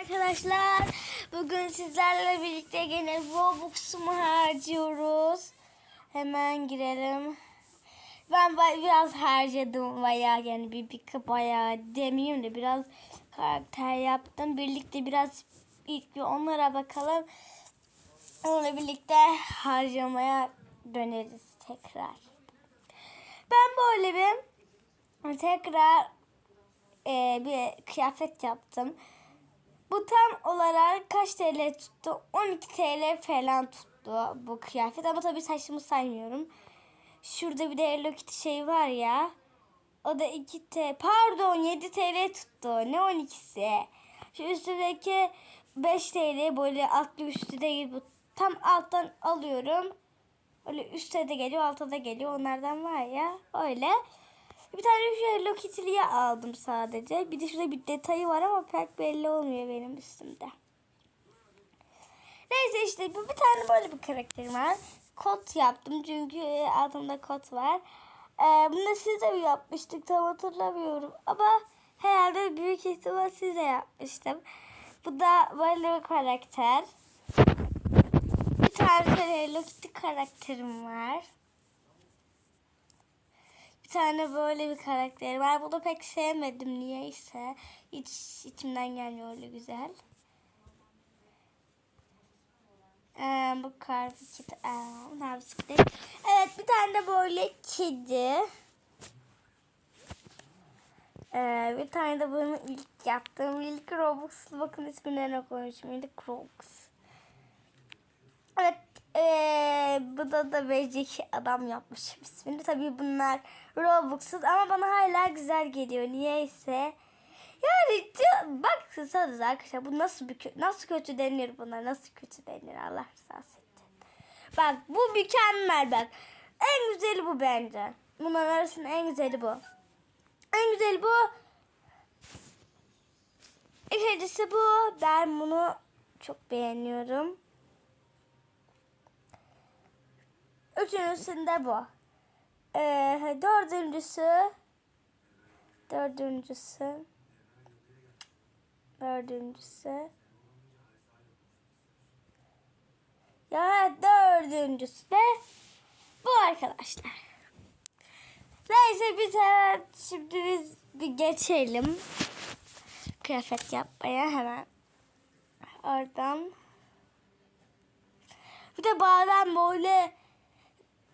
Arkadaşlar bugün sizlerle birlikte gene Robux'umu harcıyoruz. Hemen girelim. Ben biraz harcadım bayağı yani bir, bir bayağı demeyeyim de biraz karakter yaptım. Birlikte biraz ilk bir onlara bakalım. Onunla birlikte harcamaya döneriz tekrar. Ben böyle bir tekrar e, bir kıyafet yaptım. Bu tam olarak kaç TL tuttu? 12 TL falan tuttu bu kıyafet ama tabii saçımı saymıyorum. Şurada bir de Hello Kitty şey var ya. O da 2 TL. Pardon 7 TL tuttu. Ne 12'si? Şu üstündeki 5 TL böyle altlı üstü değil bu. Tam alttan alıyorum. Öyle üstte de geliyor altta da geliyor. Onlardan var ya. Öyle. Bir tane şu Hello Kitty'liye aldım sadece. Bir de şurada bir detayı var ama pek belli olmuyor benim üstümde. Neyse işte bu bir tane böyle bir karakterim var. Kot yaptım çünkü altımda kot var. Ee, bunu siz de yapmıştık tam hatırlamıyorum. Ama herhalde büyük ihtimal size yapmıştım. Bu da böyle bir karakter. Bir tane Hello Kitty karakterim var. Bir tane böyle bir karakter var. Bunu pek sevmedim niyeyse. Hiç içimden gelmiyor öyle güzel. Ee, bu kar kit. Ee, bisiklet. Evet bir tane de böyle kedi. Ee, bir tane de bunu ilk yaptığım ilk Robux'lu bakın ismini ne koymuşum. İlk Robux. Evet ee, bu da da Becek adam yapmışım ismini. Tabii bunlar Robux'suz ama bana hala güzel geliyor. Niyeyse. Yani c- bak size arkadaşlar bu nasıl bir nasıl kötü denir buna nasıl kötü denir Allah rızası için. Bak bu mükemmel bak. En güzeli bu bence. Bunların arasında en güzeli bu. En güzeli bu. İkincisi bu. Ben bunu çok beğeniyorum. Üçüncüsünde bu. Ee, dördüncüsü dördüncüsü dördüncüsü ya dördüncüsü de bu arkadaşlar. Neyse biz hemen şimdi biz bir geçelim kıyafet yapmaya hemen oradan. Bir de bazen böyle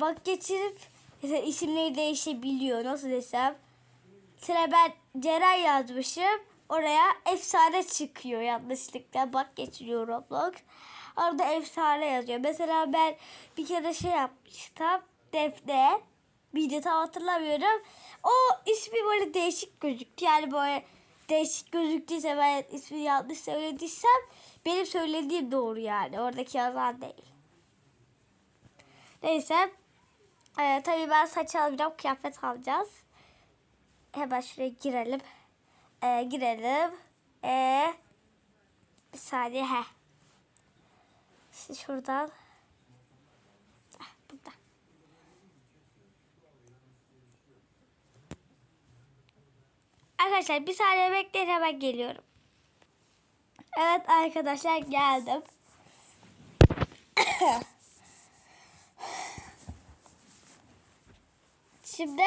bak geçirip isimleri değişebiliyor. Nasıl desem. Mesela ben Ceren yazmışım. Oraya efsane çıkıyor yanlışlıkla. Bak geçiriyor Roblox. Orada efsane yazıyor. Mesela ben bir kere şey yapmıştım. Defne. Bir de tam hatırlamıyorum. O ismi böyle değişik gözüktü. Yani böyle değişik gözüktüyse ben ismi yanlış söylediysem benim söylediğim doğru yani. Oradaki yazan değil. Neyse. Ee, tabii ben saç alacağım, kıyafet alacağız. Hemen şuraya girelim. Ee, girelim. Ee, bir saniye. He. İşte şuradan. Heh, burada. Arkadaşlar bir saniye bekleyin hemen geliyorum. Evet arkadaşlar geldim. Şimdi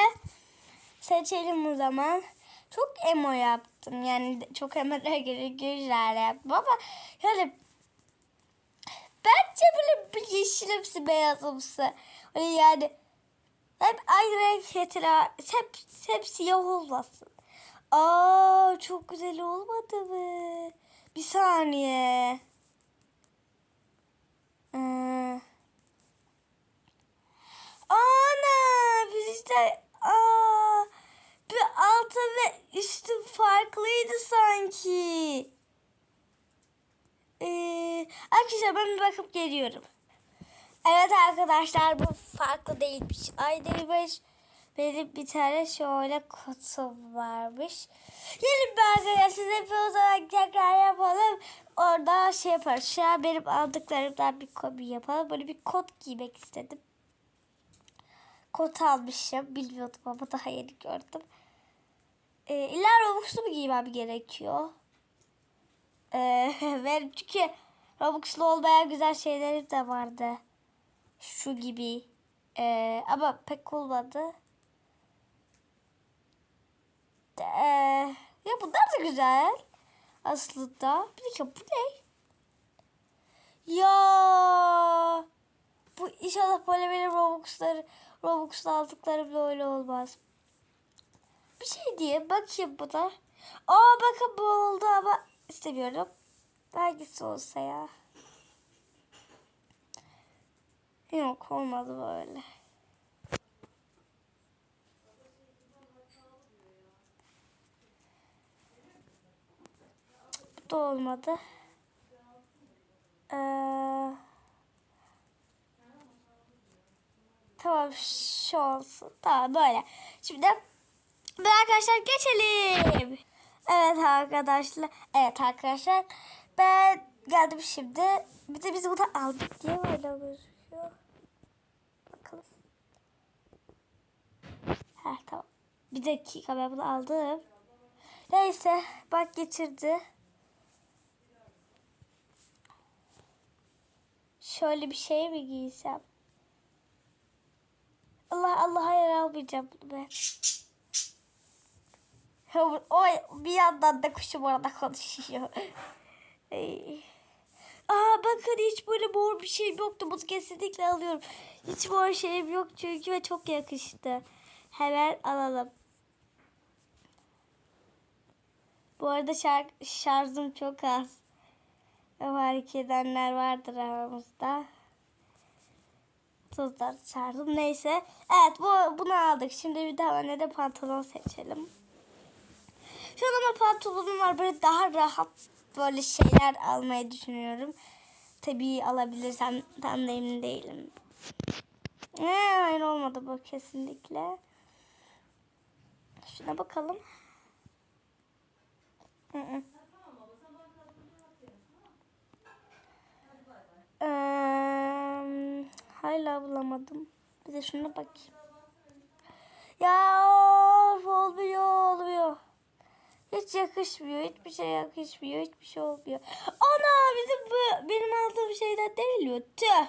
seçelim o zaman. Çok emo yaptım. Yani çok emo'ya göre güzel yaptım ama yani bence böyle bir yeşilimsi beyazımsı. Öyle yani hep aynı renk mesela hep, hep siyah olmasın. Aa çok güzel olmadı mı? Bir saniye. Ee, Ana biz işte aa bir altı ve üstü farklıydı sanki. Ee, arkadaşlar ben bakıp geliyorum. Evet arkadaşlar bu farklı değilmiş. Aynıymış. Benim bir tane şöyle kutum varmış. Gelin arkadaşlar size bir olarak tekrar yapalım. Orada şey yaparız. Şu an benim aldıklarımdan bir kobi yapalım. Böyle bir kot giymek istedim kot almışım. Bilmiyordum ama daha yeni gördüm. Ee, illa Robux'u mu giymem gerekiyor? Ve çünkü Robux'lu olmayan güzel şeyleri de vardı. Şu gibi. Ee, ama pek olmadı. Ee, ya bunlar da güzel. Aslında. Bir dakika bu ne? Ya bu inşallah böyle benim Robux'ları Robux'la aldıklarım bile öyle olmaz. Bir şey diye bakayım bu da. Aa bakın bu oldu ama istemiyorum. Hangisi olsa ya. Yok olmadı böyle. Bu da olmadı. Ee, tamam şu olsun. Tamam böyle. Şimdi ve arkadaşlar geçelim. Evet arkadaşlar. Evet arkadaşlar. Ben geldim şimdi. Bir de biz bunu aldık diye böyle gözüküyor. Bakalım. Ha tamam. Bir dakika ben bunu aldım. Neyse bak geçirdi. Şöyle bir şey mi giysem? Allah Allah hayır almayacağım bunu ben. O bir yandan da kuşum orada konuşuyor. Aa bakın hiç böyle mor bir şeyim yoktu. Bunu kesinlikle alıyorum. Hiç mor şeyim yok çünkü ve çok yakıştı. Hemen alalım. Bu arada şark, şarjım çok az. Fark edenler vardır aramızda. Tuzlar şarjım neyse. Evet bu bunu aldık. Şimdi bir tane de pantolon seçelim. Ama pantolonum var. Böyle daha rahat böyle şeyler almayı düşünüyorum. Tabii alabilirsem tam da emin değilim. Ee, hayır olmadı bu kesinlikle. Şuna bakalım. -hı. Ee, hala bulamadım. Bir de şuna bakayım. Ya of, olmuyor olmuyor. Hiç yakışmıyor. Hiçbir şey yakışmıyor. Hiçbir şey olmuyor. Ana bizim bu benim aldığım şeyden değil mi? Tüh.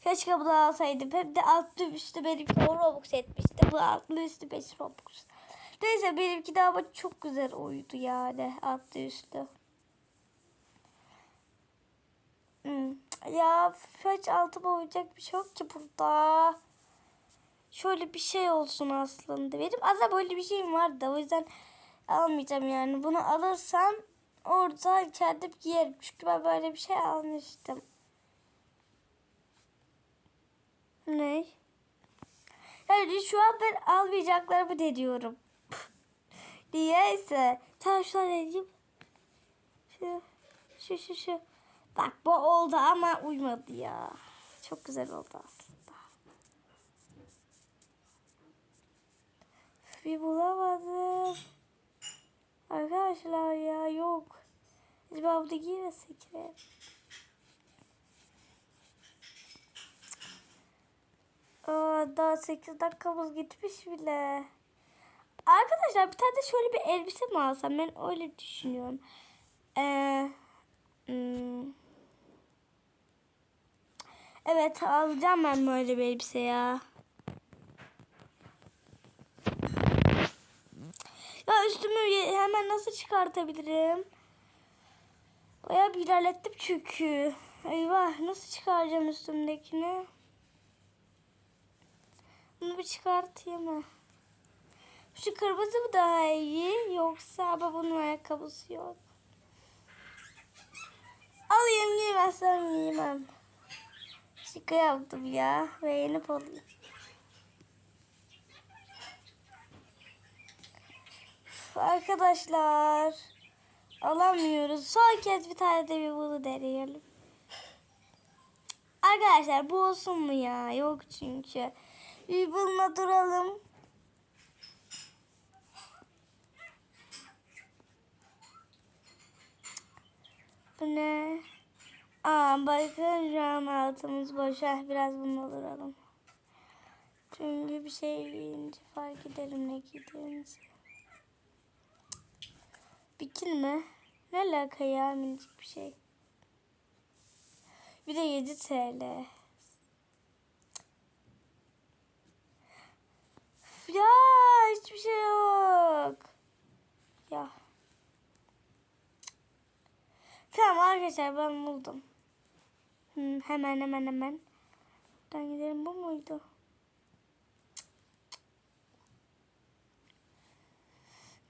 Keşke bunu alsaydım. Hem de altlı üstü benimki 10 Robux etmişti. Bu altlı üstü 5 Robux. Neyse benimki de ama çok güzel oydu yani. Altlı üstü. Hmm. Ya hiç altıma uyacak bir şey yok ki burada. Şöyle bir şey olsun aslında. Benim aslında böyle bir şeyim vardı. O yüzden almayacağım yani. Bunu alırsam orada kendim giyerim. Çünkü ben böyle bir şey almıştım. Ne? Yani şu an ben almayacaklarımı deniyorum. Niyeyse. Tamam şuna deneyeyim. Şu, şu, şu, şu. Bak bu oldu ama uymadı ya. Çok güzel oldu aslında. Bir bulamadım. Arkadaşlar ya yok. Acaba bunu giymesek mi? Aa, daha 8 dakikamız gitmiş bile. Arkadaşlar bir tane de şöyle bir elbise mi alsam? Ben öyle düşünüyorum. Ee, hmm. Evet alacağım ben böyle bir elbise ya. Ya üstümü hemen nasıl çıkartabilirim? Bayağı bir ilerlettim çünkü. Eyvah nasıl çıkaracağım üstümdekini? Bunu bir çıkartayım mı? Şu kırmızı mı daha iyi yoksa bunun ayakkabısı yok. Alayım giymezsem giymem. Şaka yaptım ya. Beğenip alayım. Arkadaşlar. Alamıyoruz. Son kez bir tane de bir bunu deneyelim. Arkadaşlar bu olsun mu ya? Yok çünkü. Bir bununla duralım. Bu ne? Aa bakın şu an altımız boş. Ah, Biraz bununla duralım. Çünkü bir şey giyince fark ederim ne giydiğimizi. Bikini mi? Ne alaka ya minicik bir şey. Bir de 7 TL. Ya hiçbir şey yok. Ya. Tamam arkadaşlar ben buldum. Hmm, hemen hemen hemen. Buradan gidelim bu muydu?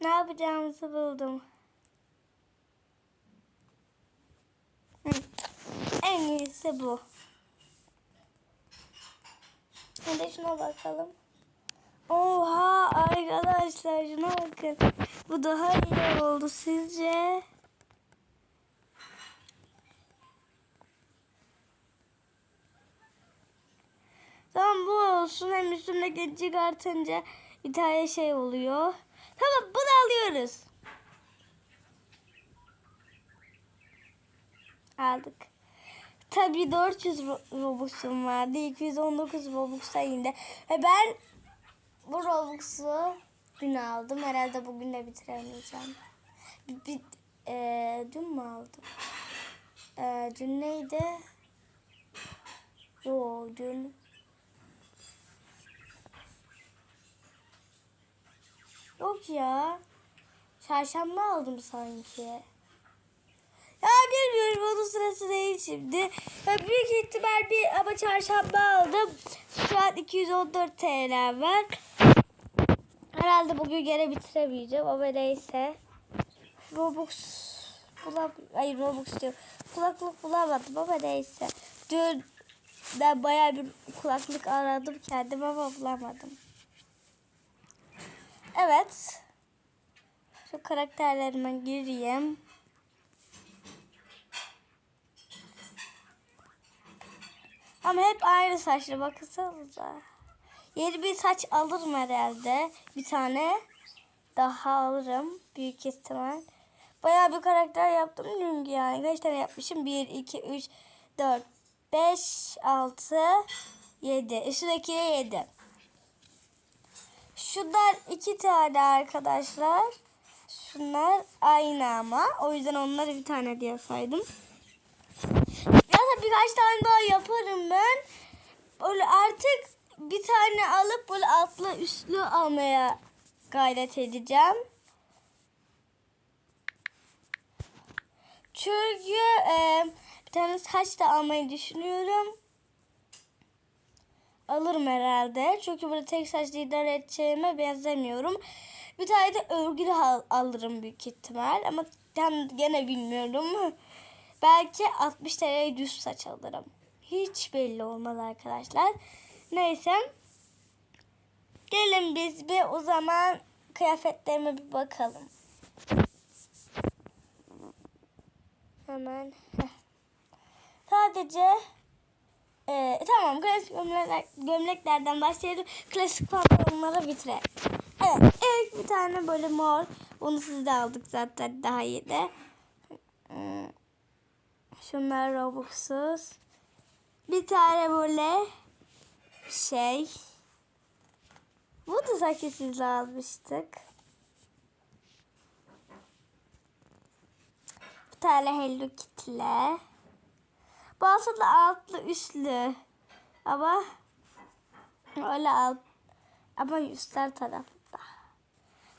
Ne yapacağımızı buldum. Hı. En iyisi bu. Hadi şuna bakalım. Oha arkadaşlar şuna bakın. Bu daha iyi oldu sizce? Tamam bu olsun. Hem üstümdeki çıkartınca bir tane şey oluyor. Tamam bunu alıyoruz. Aldık. Tabii 400 Ro- Robux'um vardı. 219 Robux'a indi. Ve ben bu Robux'u dün aldım. Herhalde bugün de bitiremeyeceğim. Bir, bir, eee, dün mü aldım? Eee, dün neydi? Yo dün. Yok ya. Çarşamba aldım sanki. Bilmiyorum onun sırası değil şimdi. Ya büyük ihtimal bir ama çarşamba aldım. Şu an 214 TL var. Herhalde bugün gene bitiremeyeceğim ama neyse. Robux bulam Hayır Robux diyor. Kulaklık bulamadım ama neyse. Dün ben bayağı bir kulaklık aradım kendim ama bulamadım. Evet. Şu karakterlerime gireyim. Ama hep aynı saçlı baksanıza. Yeni bir saç alırım herhalde. Bir tane daha alırım. Büyük ihtimal. Bayağı bir karakter yaptım çünkü yani. Kaç tane yapmışım? 1, 2, 3, 4, 5, 6, 7. Üstündeki 7. Şunlar iki tane arkadaşlar. Şunlar aynı ama. O yüzden onları bir tane diye saydım. Birkaç tane daha yaparım ben. Böyle artık bir tane alıp böyle altlı üstlü almaya gayret edeceğim. Çünkü e, bir tane saç da almayı düşünüyorum. Alırım herhalde. Çünkü burada tek saçlı idare edeceğime benzemiyorum. Bir tane de örgülü al- alırım büyük ihtimal. Ama ben gene bilmiyorum. Belki 60 TL düz saç alırım. Hiç belli olmaz arkadaşlar. Neyse. Gelin biz bir o zaman kıyafetlerime bir bakalım. Hemen. Sadece ee, tamam klasik gömlekler, gömleklerden başlayalım. Klasik pantolonlara bitirelim. Evet ilk bir tane böyle mor. Bunu siz de aldık zaten daha iyi de. Hmm. Şunlar Robux'suz. Bir tane böyle şey. Bu da sanki sizle almıştık. Bir tane Hello Kitty'le. Bu aslında altlı üstlü. Ama öyle alt. Ama üstler tarafında.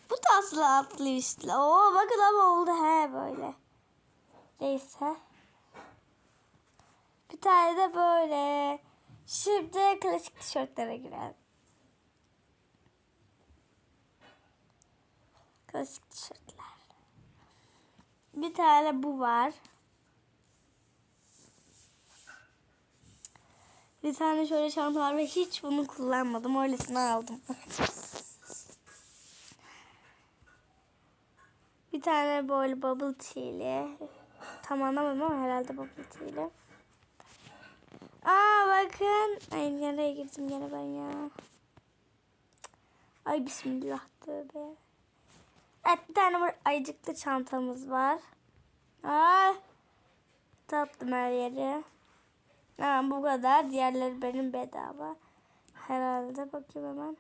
Bu da aslında altlı üstlü. Oo bakın ama oldu he böyle. Neyse. Bir tane de böyle. Şimdi klasik tişörtlere girelim. Klasik tişörtler. Bir tane bu var. Bir tane şöyle çanta var ve hiç bunu kullanmadım. Öylesine aldım. bir tane böyle bubble tea'li. Tam anlamadım ama herhalde bubble tea'li. Aa bakın. Ay nereye girdim gene ben ya. Ay bismillah tövbe. Evet bir tane ayıcıklı çantamız var. Aa, tatlım her yeri. Ha, bu kadar. Diğerleri benim bedava. Herhalde bakayım hemen.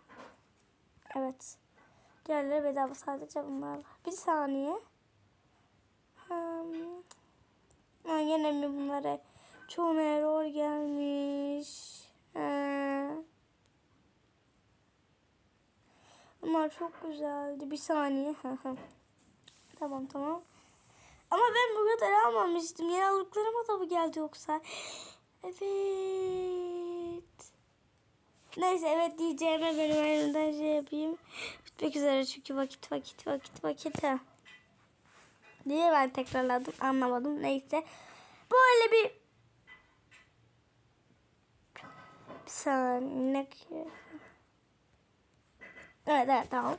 Evet. Diğerleri bedava sadece bunlar var. Bir saniye. Hmm. Ha, yine mi bunlara? Çoğuna error gelmiş. Ha. Bunlar çok güzeldi. Bir saniye. Tamam tamam. Ama ben bu kadar almamıştım. Yeni aldıklarıma da mı geldi yoksa? Evet. Neyse evet diyeceğime benim elimden şey yapayım. Bitmek üzere çünkü vakit vakit vakit vakit. Ha. Niye ben tekrarladım anlamadım. Neyse. Böyle bir bir saniye. Evet evet tamam.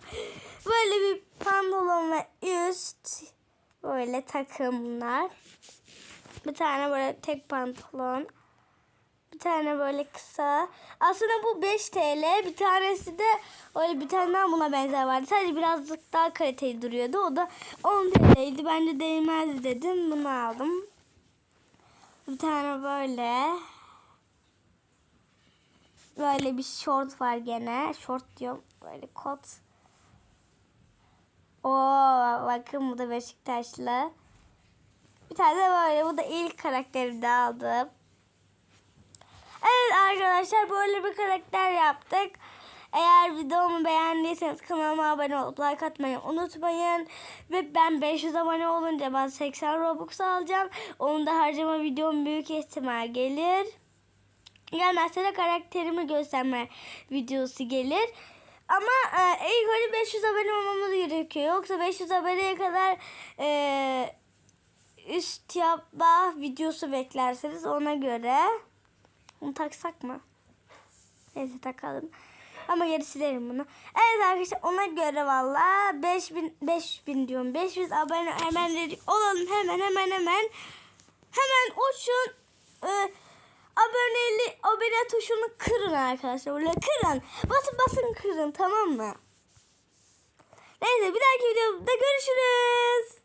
Böyle bir pantolon ve üst böyle takımlar. Bir tane böyle tek pantolon. Bir tane böyle kısa. Aslında bu 5 TL. Bir tanesi de öyle bir tane daha buna benzer vardı. Sadece birazcık daha kaliteli duruyordu. O da 10 TL'ydi. Bence değmez dedim. Bunu aldım. Bir tane böyle. Böyle bir short var gene. Short diyorum. Böyle kot. Oo bakın bu da Beşiktaşlı. Bir tane de böyle. Bu da ilk karakterimi de aldım. Evet arkadaşlar böyle bir karakter yaptık. Eğer videomu beğendiyseniz kanalıma abone olup like atmayı unutmayın. Ve ben 500 abone olunca ben 80 Robux alacağım. Onun da harcama videom büyük ihtimal gelir. Gelmezse de karakterimi gösterme videosu gelir. Ama e, ilk önce 500 abone olmamız gerekiyor. Yoksa 500 aboneye kadar e, üst yapma videosu beklerseniz ona göre. Bunu taksak mı? Neyse takalım. Ama geri silerim bunu. Evet arkadaşlar ona göre valla 5000 5000 diyorum. 500 abone hemen olalım hemen hemen hemen. Hemen uçun. Ee, aboneli abone tuşunu kırın arkadaşlar. Böyle kırın. Basın basın kırın tamam mı? Neyse bir dahaki videoda görüşürüz.